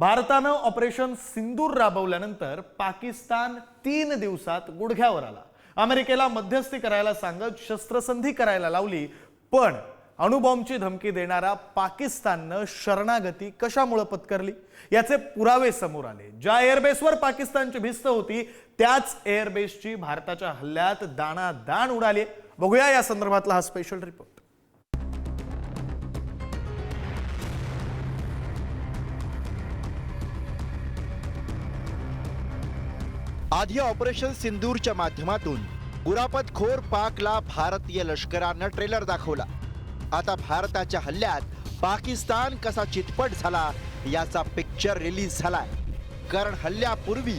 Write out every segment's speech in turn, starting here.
भारतानं ऑपरेशन सिंदूर राबवल्यानंतर पाकिस्तान तीन दिवसात गुडघ्यावर आला. अमेरिकेला मध्यस्थी करायला सांगत शस्त्रसंधी करायला लावली पण अणुबॉम्बची धमकी देणारा पाकिस्ताननं शरणागती कशामुळे पत्करली? याचे पुरावे समोर आले. ज्या एअरबेसवर पाकिस्तानची भिस्त होती त्याच एअरबेसची भारताच्या हल्ल्यात दाणादाण उडाली बघूया या संदर्भातला हा स्पेशल रिपोर्ट आधी ऑपरेशन सिंदूरच्या माध्यमातून गुरापतखोर पाकला भारतीय लष्करानं ट्रेलर दाखवला. आता भारताच्या हल्ल्यात पाकिस्तान कसा चितपट झाला याचा पिक्चर रिलीज झालाय. कारण हल्ल्यापूर्वी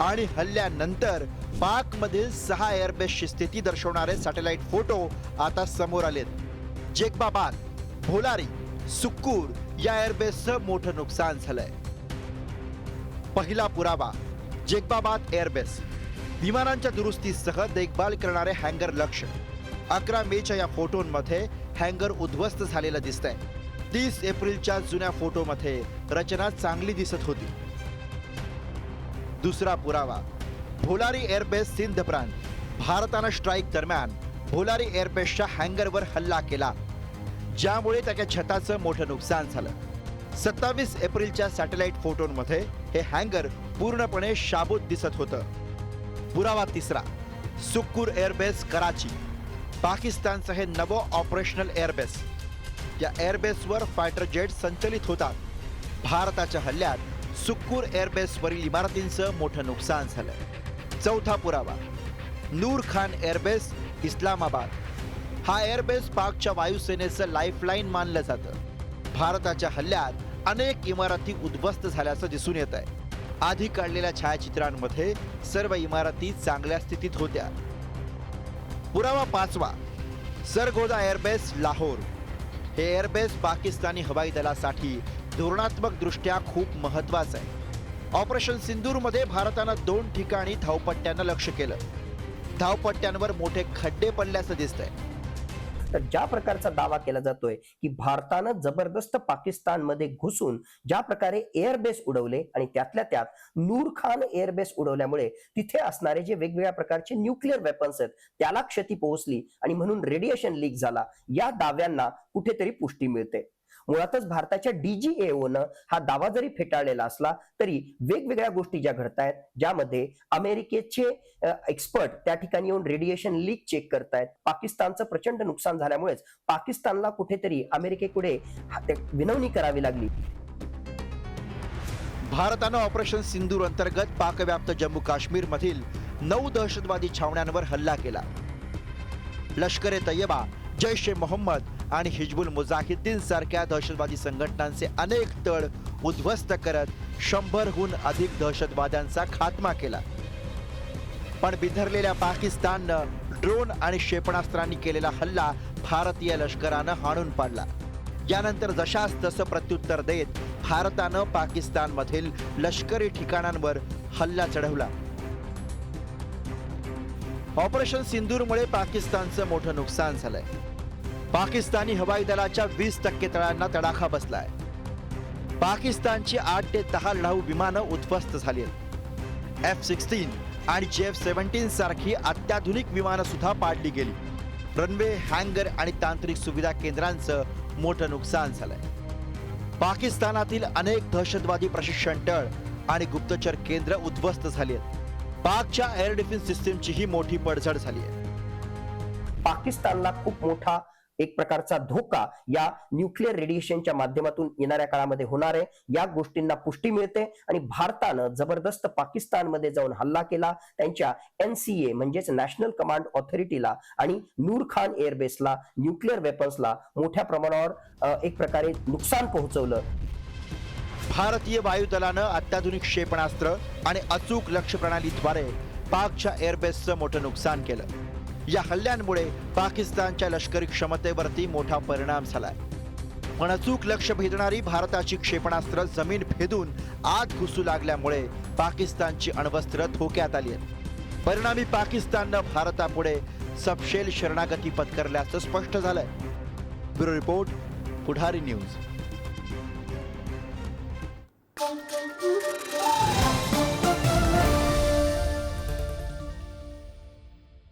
आणि हल्ल्यानंतर पाकमधील सहा एअरबेसची स्थिती दर्शवणारे सॅटेलाइट फोटो आता समोर आलेत. जेकबाबाद भोलारी सुक्कूर या एअरबेसचं मोठं नुकसान झालंय. पहिला पुरावा जेकबाबाद एअरबेस. विमानांच्या दुरुस्तीसह देखभाल करणारे हँगर लक्ष. अकरा मेच्या या फोटोंमध्ये हँगर उद्ध्वस्त झालेलं दिसतंय. तीस एप्रिलच्या जुन्या फोटोमध्ये रचना चांगली दिसत होती. दुसरा पुरावा. भोलारी एअरबेस सिंध प्रांत भारतानं स्ट्राईक दरम्यान भोलारी एअरबेसच्या हँगरवर हल्ला केला. ज्यामुळे त्याच्या छताचं मोठं नुकसान झालं. सत्तावीस एप्रिलच्या सॅटेलाइट फोटोंमध्ये हे हँगर पूर्णपणे शाबूत दिसत होतं. पुरावा तिसरा सुक्कूर एअरबेस कराची. पाकिस्तानचं हे नवं ऑपरेशनल एअरबेस. या एअरबेसवर फायटर जेट संचलित होतात. भारताच्या हल्ल्यात सुक्कूर एअरबेसवरील इमारतींचं मोठं नुकसान झालं. चौथा पुरावा नूर खान एअरबेस इस्लामाबाद. हा एअरबेस पाकच्या वायुसेनेचं लाईफलाईन मानलं जातं. भारताच्या हल्ल्यात अनेक इमारती उद्ध्वस्त झाल्याचं दिसून येत आहे आधी काढलेल्या छायाचित्रांमध्ये सर्व इमारती चांगल्या स्थितीत होत्या. पुरावा पाचवा सरगोदा एअरबेस लाहोर. हे एअरबेस पाकिस्तानी हवाई दलासाठी धोरणात्मक दृष्ट्या खूप महत्वाचं आहे. ऑपरेशन सिंदूरमध्ये भारतानं दोन ठिकाणी धावपट्ट्यानं लक्ष केलं. धावपट्ट्यांवर मोठे खड्डे पडल्याचं दिसतंय. तर ज्या प्रकारचा दावा केला जातोय की भारतानं जबरदस्त पाकिस्तानमध्ये घुसून ज्या प्रकारे एअरबेस उडवले आणि त्यातल्या त्यात नूर खान एअरबेस उडवल्यामुळे तिथे असणारे जे वेगवेगळ्या प्रकारचे न्यूक्लिअर वेपन्स आहेत त्याला क्षती पोहोचली आणि म्हणून रेडिएशन लीक झाला. या दाव्यांना कुठेतरी पुष्टी मिळते. मुळातच भारताच्या डीजीएओनं हा दावा जरी फेटाळलेला असला तरी वेगवेगळ्या गोष्टी ज्या घडतायत ज्यामध्ये अमेरिकेचे एक्सपर्ट त्या ठिकाणी येऊन रेडिएशन लीक चेक करतायत. पाकिस्तानचं प्रचंड नुकसान झाल्यामुळेच पाकिस्तानला कुठेतरी अमेरिकेकडे विनवणी करावी लागली. भारतानं ऑपरेशन सिंदूर अंतर्गत पाकव्याप्त जम्मू काश्मीर मधील नऊ दहशतवादी छावण्यांवर हल्ला केला. लष्कर ए तय्यबा जैश ए मोहम्मद आणि हिजबुल मुजाहिद्दीन सारख्या दहशतवादी संघटनांचे अनेक तळ उद्ध्वस्त करत शंभरहून अधिक दहशतवाद्यांचा खात्मा केला. पण बिथरलेल्या पाकिस्ताननं ड्रोन आणि क्षेपणास्त्रांनी केलेला हल्ला भारतीय लष्करानं हाणून पाडला. यानंतर जशास तसं प्रत्युत्तर देत भारतानं पाकिस्तानमधील लष्करी ठिकाणांवर हल्ला चढवला. ऑपरेशन सिंदूरमुळे पाकिस्तानचं मोठं नुकसान झालंय. पाकिस्तानी हवाई दलाच्या वीस टक्के तळांना तडाखा बसलाय. पाकिस्तानची आठ ते दहा लढाऊ विमानं उद्ध्वस्त झाली आहेत. एफ सिक्स्टीन आणि जे एफ सेव्हन्टीन सारखी अत्याधुनिक विमानं सुद्धा पाडली गेली. रनवे हँगर आणि तांत्रिक सुविधा केंद्रांचं मोठं नुकसान झालंय. पाकिस्तानातील अनेक दहशतवादी प्रशिक्षण तळ आणि गुप्तचर केंद्र उद्ध्वस्त झाली आहेत. पाकच्या एअर डिफेन्स सिस्टीमचीही मोठी पडझड झाली आहे. पाकिस्तानला खूप मोठा एक प्रकारचा धोका या न्यूक्लिअर रेडिएशनच्या माध्यमातून येणाऱ्या काळामध्ये होणार आहे. या गोष्टींना पुष्टी मिळते आणि भारतानं जबरदस्त पाकिस्तानमध्ये जाऊन हल्ला केला. त्यांच्या एनसीए म्हणजेच नॅशनल कमांड ऑथॉरिटीला आणि नूर खान एअरबेसला न्यूक्लिअर वेपन्सला मोठ्या प्रमाणावर एक प्रकारे नुकसान पोहोचवलं. भारतीय वायुदलानं अत्याधुनिक क्षेपणास्त्र आणि अचूक लक्ष प्रणालीद्वारे पाकच्या एअरबेसचं मोठं नुकसान केलं. या हल्ल्यांमुळे पाकिस्तानच्या लष्करी क्षमतेवरती मोठा परिणाम झालाय. पण अचूक लक्ष भेदणारी भारताची क्षेपणास्त्र जमीन भेदून आत घुसू लागल्यामुळे पाकिस्तानची अण्वस्त्र धोक्यात आली आहेत परिणामी पाकिस्ताननं भारतापुढे सपशेल शरणागती पत्करल्याचं स्पष्ट झालंय. Bureau report Pudhari news. Thank you.